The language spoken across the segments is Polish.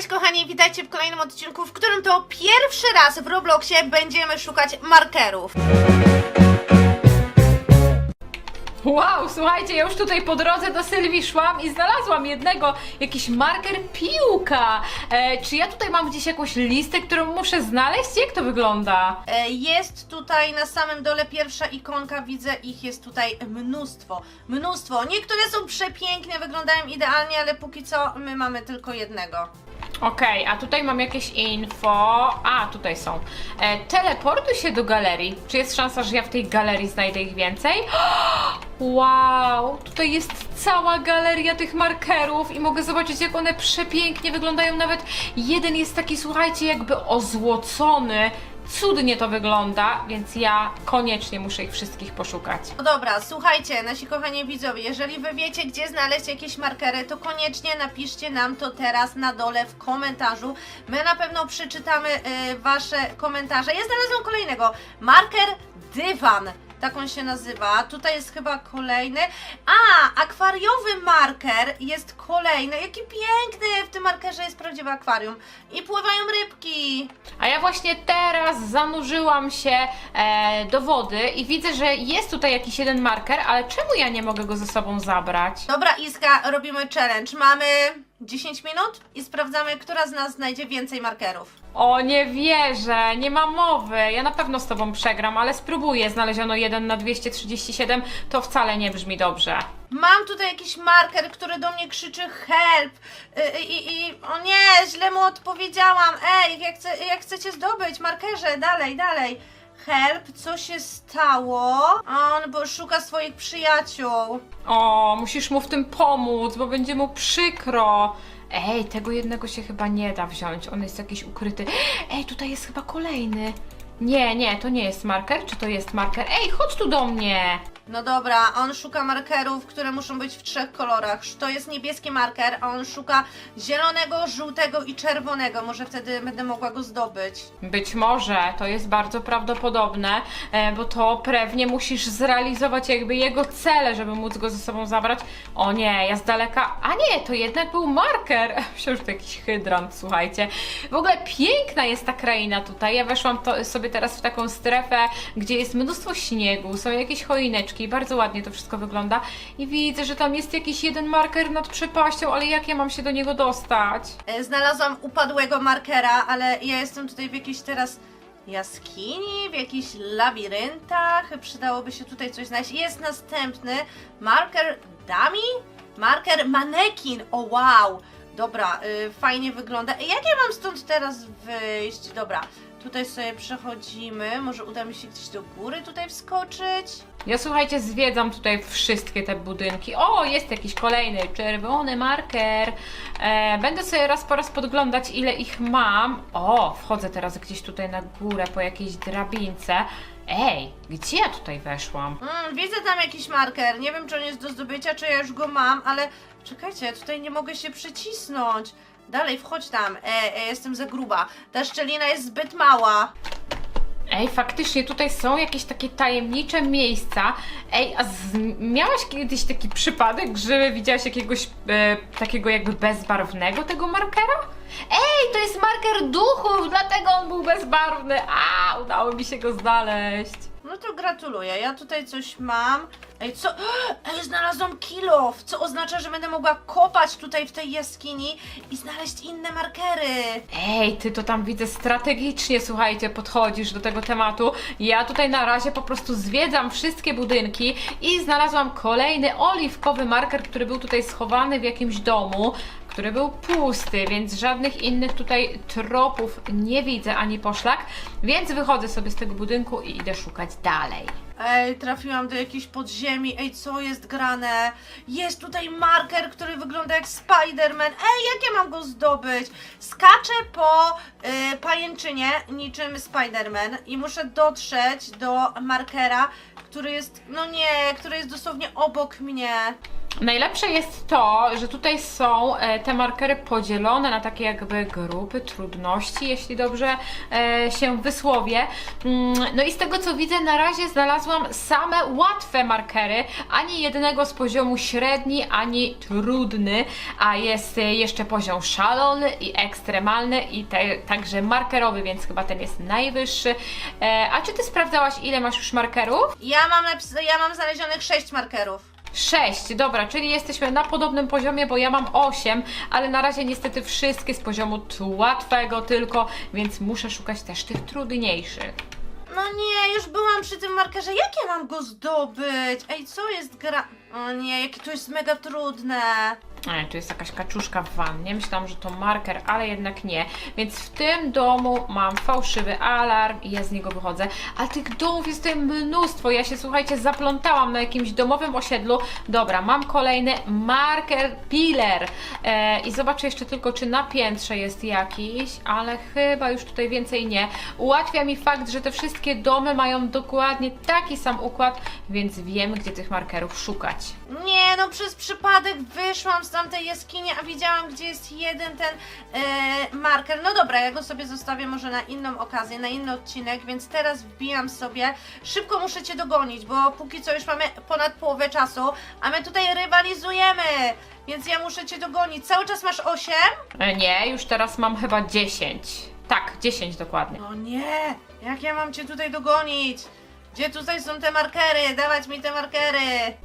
Cześć kochani, witajcie w kolejnym odcinku, w którym to pierwszy raz w Robloxie będziemy szukać markerów. Wow, słuchajcie, ja już tutaj po drodze do Sylwii szłam i znalazłam jednego, jakiś marker piłka. E, czy ja tutaj mam gdzieś jakąś listę, którą muszę znaleźć? Jak to wygląda? E, Jest tutaj na samym dole pierwsza ikonka, widzę ich jest tutaj mnóstwo, mnóstwo. Niektóre są przepiękne, wyglądają idealnie, ale póki co my mamy tylko jednego. Okej, a tutaj mam jakieś info. A, tutaj są. E, teleportuj się do galerii. Czy jest szansa, że ja w tej galerii znajdę ich więcej? Wow, tutaj jest cała galeria tych markerów i mogę zobaczyć, jak one przepięknie wyglądają. Nawet jeden jest taki, słuchajcie, jakby ozłocony. Cudnie to wygląda, więc ja koniecznie muszę ich wszystkich poszukać. No dobra, słuchajcie, nasi kochani widzowie, jeżeli wy wiecie, gdzie znaleźć jakieś markery, to koniecznie napiszcie nam to teraz na dole w komentarzu. My na pewno przeczytamy y, wasze komentarze. Ja znalazłam kolejnego. Marker dywan. Tak on się nazywa. Tutaj jest chyba kolejny. A, akwariowy marker jest kolejny. Jaki piękny! W tym markerze jest prawdziwe akwarium. I pływają rybki. A ja właśnie teraz zanurzyłam się e, do wody i widzę, że jest tutaj jakiś jeden marker, ale czemu ja nie mogę go ze sobą zabrać? Dobra, Iska, robimy challenge. Mamy 10 minut i sprawdzamy, która z nas znajdzie więcej markerów. O, nie wierzę, nie ma mowy. Ja na pewno z tobą przegram, ale spróbuję. Znaleziono 1 na 237, to wcale nie brzmi dobrze. Mam tutaj jakiś marker, który do mnie krzyczy help. I, i, i o nie, źle mu odpowiedziałam. Ej, jak, chce, jak chcecie zdobyć markerze, dalej, dalej. Help, co się stało? On bo szuka swoich przyjaciół. O, musisz mu w tym pomóc, bo będzie mu przykro. Ej, tego jednego się chyba nie da wziąć. On jest jakiś ukryty. Ej, tutaj jest chyba kolejny. Nie, nie, to nie jest marker. Czy to jest marker? Ej, chodź tu do mnie. No dobra, on szuka markerów, które muszą być w trzech kolorach. To jest niebieski marker, a on szuka zielonego, żółtego i czerwonego. Może wtedy będę mogła go zdobyć. Być może, to jest bardzo prawdopodobne, e, bo to pewnie musisz zrealizować jakby jego cele, żeby móc go ze sobą zabrać. O nie, ja z daleka. A nie, to jednak był marker. Że to jakiś hydrant, słuchajcie. W ogóle piękna jest ta kraina tutaj. Ja weszłam to, sobie teraz w taką strefę, gdzie jest mnóstwo śniegu, są jakieś choineczki, bardzo ładnie to wszystko wygląda. I widzę, że tam jest jakiś jeden marker nad przepaścią, ale jak ja mam się do niego dostać? E, Znalazłam upadłego markera, ale ja jestem tutaj w jakiejś teraz jaskini, w jakichś labiryntach. Przydałoby się tutaj coś znaleźć. Jest następny marker dummy, marker manekin. O wow! Dobra, y, fajnie wygląda. Jak ja mam stąd teraz wyjść? Dobra, tutaj sobie przechodzimy. Może uda mi się gdzieś do góry tutaj wskoczyć? Ja słuchajcie, zwiedzam tutaj wszystkie te budynki. O, jest jakiś kolejny czerwony marker. E, będę sobie raz po raz podglądać, ile ich mam. O, wchodzę teraz gdzieś tutaj na górę po jakiejś drabince. Ej, gdzie ja tutaj weszłam? Mm, widzę tam jakiś marker. Nie wiem, czy on jest do zdobycia, czy ja już go mam, ale czekajcie, ja tutaj nie mogę się przycisnąć. Dalej, wchodź tam. E, e, jestem za gruba. Ta szczelina jest zbyt mała. Ej, faktycznie tutaj są jakieś takie tajemnicze miejsca. Ej, a z, miałaś kiedyś taki przypadek, że widziałaś jakiegoś e, takiego jakby bezbarwnego tego markera? Ej, to jest marker duchów, dlatego on był bezbarwny. A, udało mi się go znaleźć. No to gratuluję. Ja tutaj coś mam. Ej, co? Ej, znalazłam kilof, co oznacza, że będę mogła kopać tutaj w tej jaskini i znaleźć inne markery. Ej, ty to tam widzę strategicznie, słuchajcie, podchodzisz do tego tematu. Ja tutaj na razie po prostu zwiedzam wszystkie budynki i znalazłam kolejny oliwkowy marker, który był tutaj schowany w jakimś domu, który był pusty, więc żadnych innych tutaj tropów nie widzę ani poszlak, więc wychodzę sobie z tego budynku i idę szukać dalej. Ej, trafiłam do jakiejś podziemi. Ej, co jest grane? Jest tutaj marker, który wygląda jak Spider-Man. Ej, jak ja mam go zdobyć? Skaczę po y, pajęczynie niczym Spider-Man i muszę dotrzeć do markera, który jest, no nie, który jest dosłownie obok mnie. Najlepsze jest to, że tutaj są e, te markery podzielone na takie jakby grupy trudności, jeśli dobrze e, się wysłowię. Mm, No i z tego co widzę, na razie znalazłam same łatwe markery, ani jednego z poziomu średni, ani trudny, a jest e, jeszcze poziom szalony i ekstremalny i te, także markerowy, więc chyba ten jest najwyższy. A czy ty sprawdzałaś ile masz już markerów? Ja mam, ja mam znalezionych 6 markerów. 6, dobra, czyli jesteśmy na podobnym poziomie, bo ja mam 8, ale na razie niestety wszystkie z poziomu łatwego tylko, więc muszę szukać też tych trudniejszych. No nie, już byłam przy tym markerze. Jak ja mam go zdobyć? Ej, co jest gra... O nie, jakie to jest mega trudne. Tu jest jakaś kaczuszka w wannie. Myślałam, że to marker, ale jednak nie. Więc w tym domu mam fałszywy alarm i ja z niego wychodzę. Ale tych domów jest tutaj mnóstwo. Ja się, słuchajcie, zaplątałam na jakimś domowym osiedlu. Dobra, mam kolejny marker Pillar. E, I zobaczę jeszcze tylko, czy na piętrze jest jakiś, ale chyba już tutaj więcej nie. Ułatwia mi fakt, że te wszystkie domy mają dokładnie taki sam układ, więc wiem, gdzie tych markerów szukać. Nie, no przez przypadek wyszłam tamtej jaskini, a widziałam, gdzie jest jeden ten e, marker. No dobra, ja go sobie zostawię może na inną okazję, na inny odcinek, więc teraz wbijam sobie. Szybko muszę Cię dogonić, bo póki co już mamy ponad połowę czasu, a my tutaj rywalizujemy, więc ja muszę Cię dogonić. Cały czas masz 8? E, Nie, już teraz mam chyba 10. Tak, 10 dokładnie. O nie, jak ja mam Cię tutaj dogonić? Gdzie tutaj są te markery? Dawać mi te markery!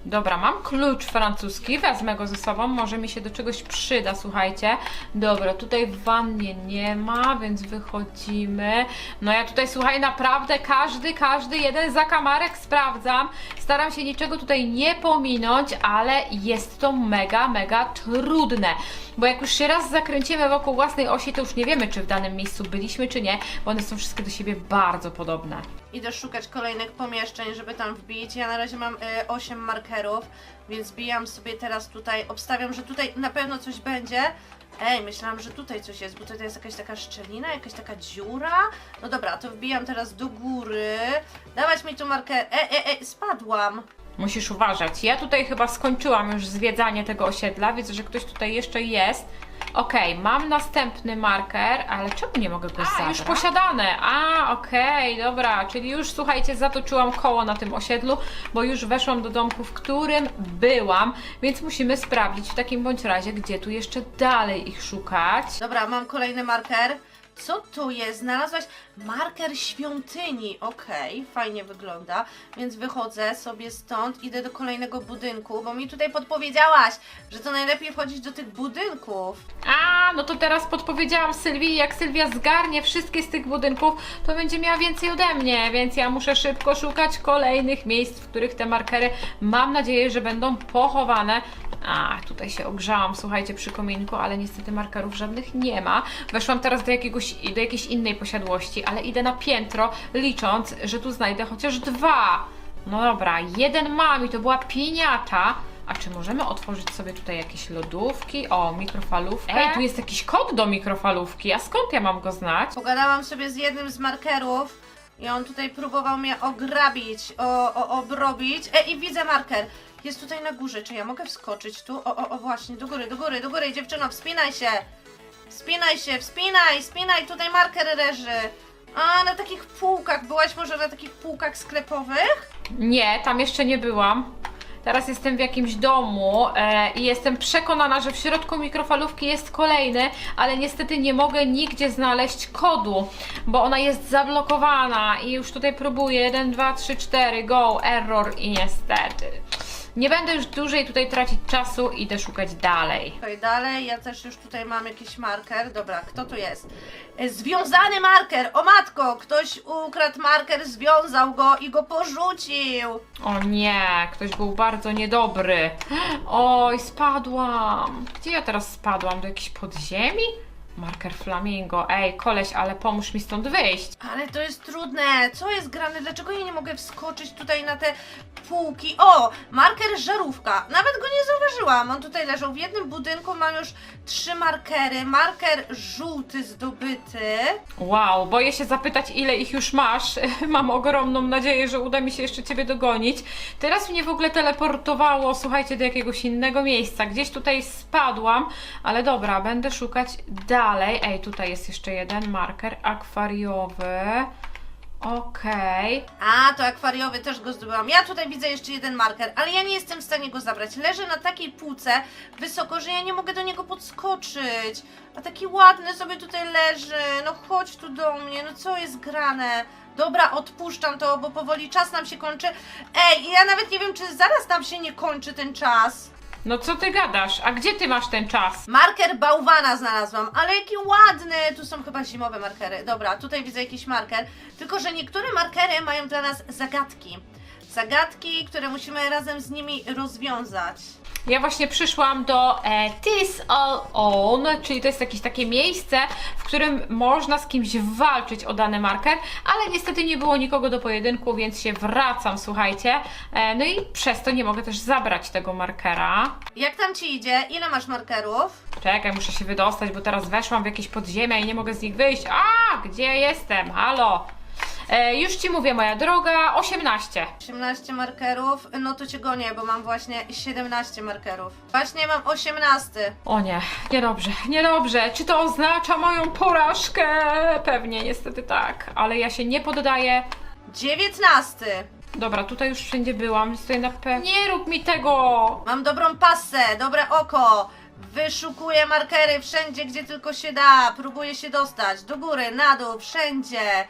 Dobra, mam klucz francuski, wezmę go ze sobą, może mi się do czegoś przyda, słuchajcie. Dobra, tutaj w wannie nie ma, więc wychodzimy. No ja tutaj, słuchaj, naprawdę każdy, każdy jeden zakamarek sprawdzam. Staram się niczego tutaj nie pominąć, ale jest to mega, mega trudne. Bo jak już się raz zakręcimy wokół własnej osi, to już nie wiemy, czy w danym miejscu byliśmy, czy nie, bo one są wszystkie do siebie bardzo podobne. Idę szukać kolejnych pomieszczeń, żeby tam wbić. Ja na razie mam y, 8 markerów, więc bijam sobie teraz tutaj. Obstawiam, że tutaj na pewno coś będzie. Ej, myślałam, że tutaj coś jest, bo tutaj jest jakaś taka szczelina, jakaś taka dziura. No dobra, to wbijam teraz do góry. Dawać mi tu marker. E, e, e, spadłam. Musisz uważać. Ja tutaj chyba skończyłam już zwiedzanie tego osiedla. Widzę, że ktoś tutaj jeszcze jest. Okej, mam następny marker, ale czemu nie mogę go zabrać? już posiadane. A, okej, dobra. Czyli już, słuchajcie, zatoczyłam koło na tym osiedlu, bo już weszłam do domku, w którym byłam, więc musimy sprawdzić w takim bądź razie, gdzie tu jeszcze dalej ich szukać. Dobra, mam kolejny marker. Co tu jest? Znalazłaś marker świątyni. Okej, fajnie wygląda. Więc wychodzę sobie stąd, idę do kolejnego budynku, bo mi tutaj podpowiedziałaś, że to najlepiej wchodzić do tych budynków. A, no to teraz podpowiedziałam Sylwii, jak Sylwia zgarnie wszystkie z tych budynków, to będzie miała więcej ode mnie, więc ja muszę szybko szukać kolejnych miejsc, w których te markery mam nadzieję, że będą pochowane. A, tutaj się ogrzałam, słuchajcie, przy kominku, ale niestety markerów żadnych nie ma. Weszłam teraz do, jakiegoś, do jakiejś innej posiadłości, ale idę na piętro, licząc, że tu znajdę chociaż dwa. No dobra, jeden mam i to była pieniata. A czy możemy otworzyć sobie tutaj jakieś lodówki? O, mikrofalówkę. Ej, tu jest jakiś kod do mikrofalówki. A skąd ja mam go znać? Pogadałam sobie z jednym z markerów i on tutaj próbował mnie ograbić, o, o, obrobić. E, i widzę marker. Jest tutaj na górze. Czy ja mogę wskoczyć tu? O, o, o, właśnie, do góry, do góry, do góry, dziewczyno, wspinaj się. Wspinaj się, wspinaj, wspinaj, tutaj marker leży. A, na takich półkach. Byłaś może na takich półkach sklepowych? Nie, tam jeszcze nie byłam. Teraz jestem w jakimś domu e, i jestem przekonana, że w środku mikrofalówki jest kolejny, ale niestety nie mogę nigdzie znaleźć kodu, bo ona jest zablokowana i już tutaj próbuję. 1, 2, 3, 4, go, error i niestety. Nie będę już dłużej tutaj tracić czasu, idę szukać dalej. Okej, dalej, ja też już tutaj mam jakiś marker. Dobra, kto tu jest? E, Związany marker! O matko! Ktoś ukradł marker, związał go i go porzucił! O nie, ktoś był bardzo niedobry. Oj, spadłam. Gdzie ja teraz spadłam? Do jakiejś podziemi? Marker flamingo. Ej, koleś, ale pomóż mi stąd wyjść. Ale to jest trudne. Co jest grane? Dlaczego ja nie mogę wskoczyć tutaj na te półki. O, marker żarówka. Nawet go nie zauważyłam. On tutaj leżał w jednym budynku. Mam już trzy markery. Marker żółty zdobyty. Wow, boję się zapytać, ile ich już masz. Mam ogromną nadzieję, że uda mi się jeszcze ciebie dogonić. Teraz mnie w ogóle teleportowało, słuchajcie, do jakiegoś innego miejsca. Gdzieś tutaj spadłam, ale dobra, będę szukać dalej. Ej, tutaj jest jeszcze jeden marker akwariowy. Okej. A, to akwariowy też go zdobyłam. Ja tutaj widzę jeszcze jeden marker, ale ja nie jestem w stanie go zabrać. Leży na takiej półce wysoko, że ja nie mogę do niego podskoczyć. A taki ładny sobie tutaj leży. No chodź tu do mnie, no co jest grane? Dobra, odpuszczam to, bo powoli czas nam się kończy. Ej, ja nawet nie wiem, czy zaraz nam się nie kończy ten czas. No co ty gadasz? A gdzie ty masz ten czas? Marker bałwana znalazłam, ale jaki ładny! Tu są chyba zimowe markery. Dobra, tutaj widzę jakiś marker. Tylko, że niektóre markery mają dla nas zagadki. Zagadki, które musimy razem z nimi rozwiązać. Ja właśnie przyszłam do e, This All On, czyli to jest jakieś takie miejsce, w którym można z kimś walczyć o dany marker, ale niestety nie było nikogo do pojedynku, więc się wracam, słuchajcie. E, no i przez to nie mogę też zabrać tego markera. Jak tam ci idzie? Ile masz markerów? Czekaj, muszę się wydostać, bo teraz weszłam w jakieś podziemia i nie mogę z nich wyjść. A, gdzie jestem? Halo? E, już ci mówię, moja droga, 18. 18 markerów. No to cię gonię, bo mam właśnie 17 markerów. Właśnie mam 18. O nie, niedobrze, niedobrze. Czy to oznacza moją porażkę? Pewnie, niestety tak, ale ja się nie poddaję. 19. Dobra, tutaj już wszędzie byłam, więc tutaj na pewno. Nie rób mi tego! Mam dobrą pasę, dobre oko. Wyszukuję markery wszędzie, gdzie tylko się da. Próbuję się dostać. Do góry, na dół, wszędzie.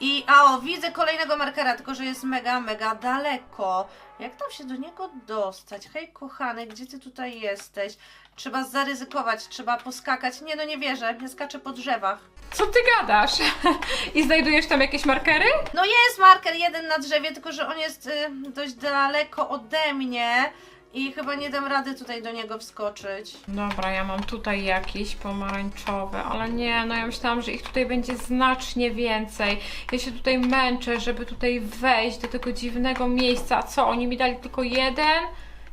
I a o, widzę kolejnego markera, tylko że jest mega, mega daleko. Jak tam się do niego dostać? Hej, kochany, gdzie ty tutaj jesteś? Trzeba zaryzykować, trzeba poskakać. Nie, no nie wierzę, ja skaczę po drzewach. Co ty gadasz? I znajdujesz tam jakieś markery? No jest marker jeden na drzewie, tylko że on jest y, dość daleko ode mnie. I chyba nie dam rady tutaj do niego wskoczyć. Dobra, ja mam tutaj jakieś pomarańczowe, ale nie, no ja myślałam, że ich tutaj będzie znacznie więcej. Ja się tutaj męczę, żeby tutaj wejść do tego dziwnego miejsca. A co, oni mi dali tylko jeden?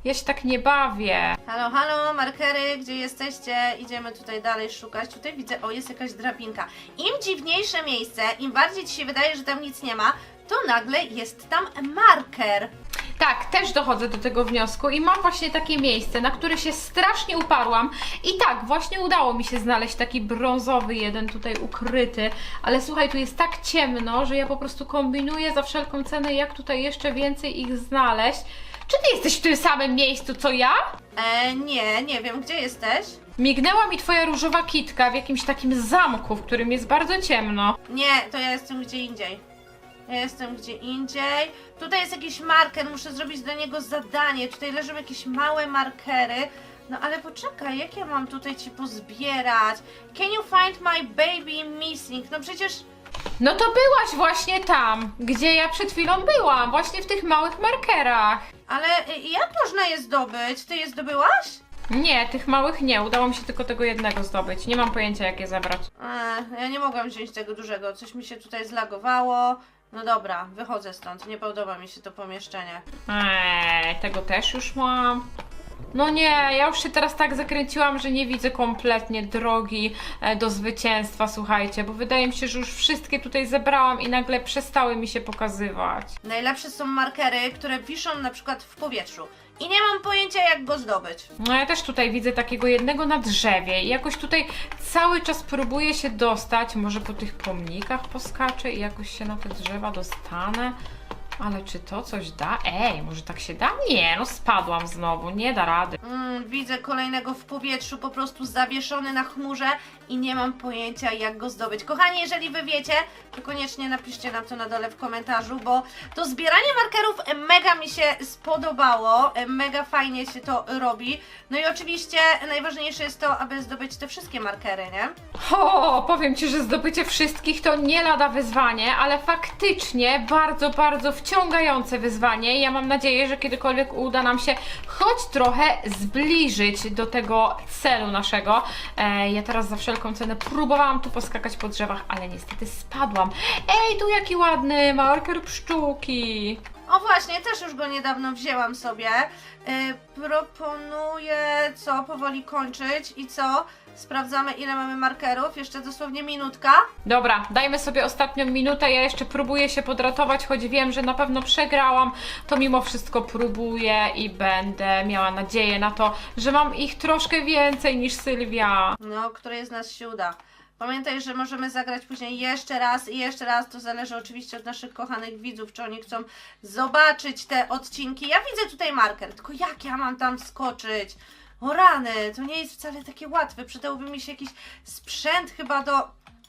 Ja się tak nie bawię. Halo, halo, markery, gdzie jesteście? Idziemy tutaj dalej szukać. Tutaj widzę, o, jest jakaś drabinka. Im dziwniejsze miejsce, im bardziej ci się wydaje, że tam nic nie ma, to nagle jest tam marker. Tak, też dochodzę do tego wniosku i mam właśnie takie miejsce, na które się strasznie uparłam. I tak, właśnie udało mi się znaleźć taki brązowy jeden tutaj ukryty, ale słuchaj, tu jest tak ciemno, że ja po prostu kombinuję za wszelką cenę, jak tutaj jeszcze więcej ich znaleźć. Czy ty jesteś w tym samym miejscu co ja? E, nie, nie wiem, gdzie jesteś? Mignęła mi twoja różowa kitka w jakimś takim zamku, w którym jest bardzo ciemno. Nie, to ja jestem gdzie indziej. Ja jestem gdzie indziej. Tutaj jest jakiś marker, muszę zrobić dla niego zadanie. Tutaj leżą jakieś małe markery. No ale poczekaj, jak ja mam tutaj ci pozbierać? Can you find my baby missing? No przecież No to byłaś właśnie tam, gdzie ja przed chwilą byłam, właśnie w tych małych markerach. Ale y, jak można je zdobyć? Ty je zdobyłaś? Nie, tych małych nie. Udało mi się tylko tego jednego zdobyć. Nie mam pojęcia, jak je zebrać. Eee, ja nie mogłam wziąć tego dużego. Coś mi się tutaj zlagowało. No dobra, wychodzę stąd. Nie podoba mi się to pomieszczenie. Eee, tego też już mam. No nie, ja już się teraz tak zakręciłam, że nie widzę kompletnie drogi e, do zwycięstwa, słuchajcie, bo wydaje mi się, że już wszystkie tutaj zebrałam i nagle przestały mi się pokazywać. Najlepsze są markery, które wiszą na przykład w powietrzu. I nie mam pojęcia, jak go zdobyć. No ja też tutaj widzę takiego jednego na drzewie i jakoś tutaj cały czas próbuję się dostać, może po tych pomnikach poskaczę i jakoś się na te drzewa dostanę. Ale czy to coś da? Ej, może tak się da? Nie, no spadłam znowu, nie da rady. Mm, widzę kolejnego w powietrzu, po prostu zawieszony na chmurze i nie mam pojęcia, jak go zdobyć. Kochani, jeżeli wy wiecie, to koniecznie napiszcie nam to na dole w komentarzu, bo to zbieranie markerów mega mi się spodobało, mega fajnie się to robi. No i oczywiście najważniejsze jest to, aby zdobyć te wszystkie markery, nie? O, powiem Ci, że zdobycie wszystkich to nie lada wyzwanie, ale faktycznie bardzo, bardzo wciągające wyzwanie. Ja mam nadzieję, że kiedykolwiek uda nam się choć trochę zbliżyć do tego celu naszego. E, ja teraz za wszelką cenę próbowałam tu poskakać po drzewach, ale niestety spadłam. Ej, tu jaki ładny marker pszczółki. O właśnie, też już go niedawno wzięłam sobie. Yy, proponuję co? Powoli kończyć i co? Sprawdzamy ile mamy markerów. Jeszcze dosłownie minutka. Dobra, dajmy sobie ostatnią minutę. Ja jeszcze próbuję się podratować, choć wiem, że na pewno przegrałam. To mimo wszystko próbuję i będę miała nadzieję na to, że mam ich troszkę więcej niż Sylwia. No, której z nas się uda. Pamiętaj, że możemy zagrać później jeszcze raz i jeszcze raz. To zależy oczywiście od naszych kochanych widzów, czy oni chcą zobaczyć te odcinki. Ja widzę tutaj marker, tylko jak ja mam tam skoczyć? O rany, to nie jest wcale takie łatwe. Przydałby mi się jakiś sprzęt chyba do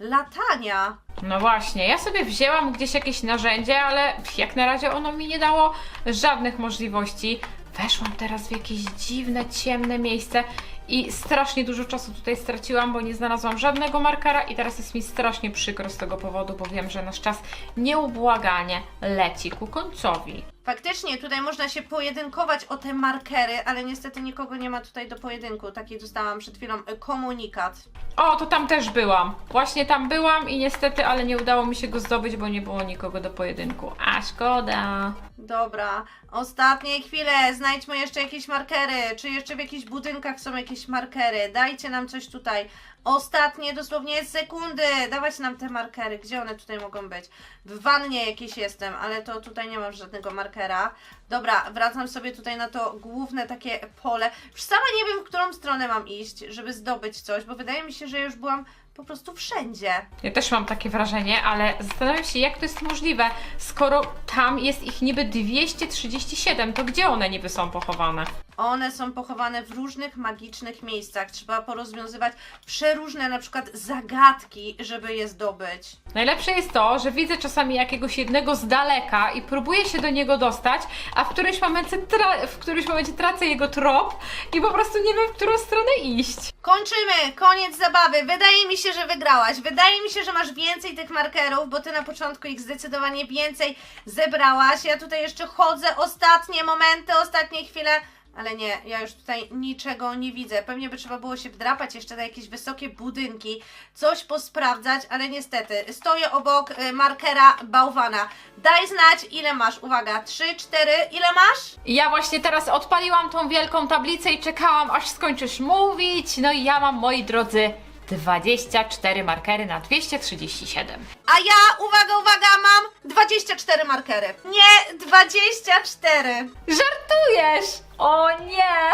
latania. No właśnie, ja sobie wzięłam gdzieś jakieś narzędzie, ale jak na razie ono mi nie dało żadnych możliwości. Weszłam teraz w jakieś dziwne, ciemne miejsce i strasznie dużo czasu tutaj straciłam, bo nie znalazłam żadnego markera i teraz jest mi strasznie przykro z tego powodu, bo wiem, że nasz czas nieubłaganie leci ku końcowi. Faktycznie, tutaj można się pojedynkować o te markery, ale niestety nikogo nie ma tutaj do pojedynku. Taki dostałam przed chwilą y, komunikat. O, to tam też byłam. Właśnie tam byłam i niestety, ale nie udało mi się go zdobyć, bo nie było nikogo do pojedynku. A szkoda. Dobra, ostatnie chwile, znajdźmy jeszcze jakieś markery, czy jeszcze w jakichś budynkach są jakieś markery, dajcie nam coś tutaj. Ostatnie dosłownie sekundy, dawać nam te markery, gdzie one tutaj mogą być? W wannie jakieś jestem, ale to tutaj nie mam żadnego markera. Dobra, wracam sobie tutaj na to główne takie pole. Już sama nie wiem, w którą stronę mam iść, żeby zdobyć coś, bo wydaje mi się, że już byłam po prostu wszędzie. Ja też mam takie wrażenie, ale zastanawiam się, jak to jest możliwe, skoro tam jest ich niby 237, to gdzie one niby są pochowane? One są pochowane w różnych magicznych miejscach. Trzeba porozwiązywać przeróżne na przykład zagadki, żeby je zdobyć. Najlepsze jest to, że widzę czasami jakiegoś jednego z daleka i próbuję się do niego dostać, a w którymś momencie, tra- w którymś momencie tracę jego trop i po prostu nie wiem, w którą stronę iść. Kończymy! Koniec zabawy. Wydaje mi się, że wygrałaś. Wydaje mi się, że masz więcej tych markerów, bo ty na początku ich zdecydowanie więcej zebrałaś. Ja tutaj jeszcze chodzę ostatnie momenty, ostatnie chwile. Ale nie, ja już tutaj niczego nie widzę. Pewnie by trzeba było się wdrapać jeszcze na jakieś wysokie budynki, coś posprawdzać, ale niestety stoję obok y, markera bałwana. Daj znać, ile masz. Uwaga, 3, 4, ile masz? Ja właśnie teraz odpaliłam tą wielką tablicę i czekałam, aż skończysz mówić. No i ja mam, moi drodzy, 24 markery na 237. A ja, uwaga, uwaga, mam 24 markery. Nie, 24. Żartujesz! O nie!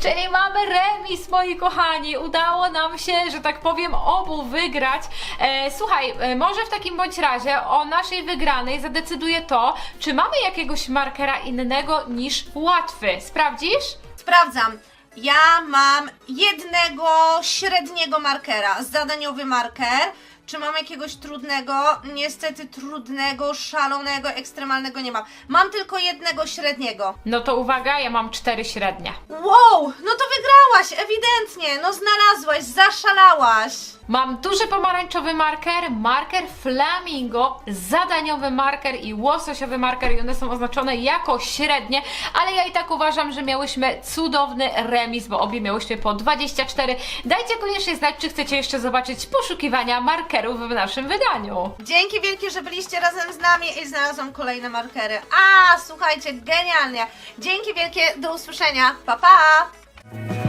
Czyli mamy remis, moi kochani. Udało nam się, że tak powiem, obu wygrać. E, słuchaj, e, może w takim bądź razie o naszej wygranej zadecyduje to, czy mamy jakiegoś markera innego niż łatwy. Sprawdzisz? Sprawdzam. Ja mam jednego średniego markera, zadaniowy marker. Czy mam jakiegoś trudnego? Niestety trudnego, szalonego, ekstremalnego nie mam. Mam tylko jednego średniego. No to uwaga, ja mam cztery średnie. Wow, no to wygrałaś, ewidentnie. No znalazłaś, zaszalałaś. Mam duży pomarańczowy marker, marker flamingo, zadaniowy marker i łososiowy marker i one są oznaczone jako średnie, ale ja i tak uważam, że miałyśmy cudowny remis, bo obie miałyśmy po 24. Dajcie koniecznie znać, czy chcecie jeszcze zobaczyć poszukiwania markerów w naszym wydaniu. Dzięki wielkie, że byliście razem z nami i znalazłam kolejne markery. A, słuchajcie, genialnie. Dzięki wielkie, do usłyszenia. Pa, pa!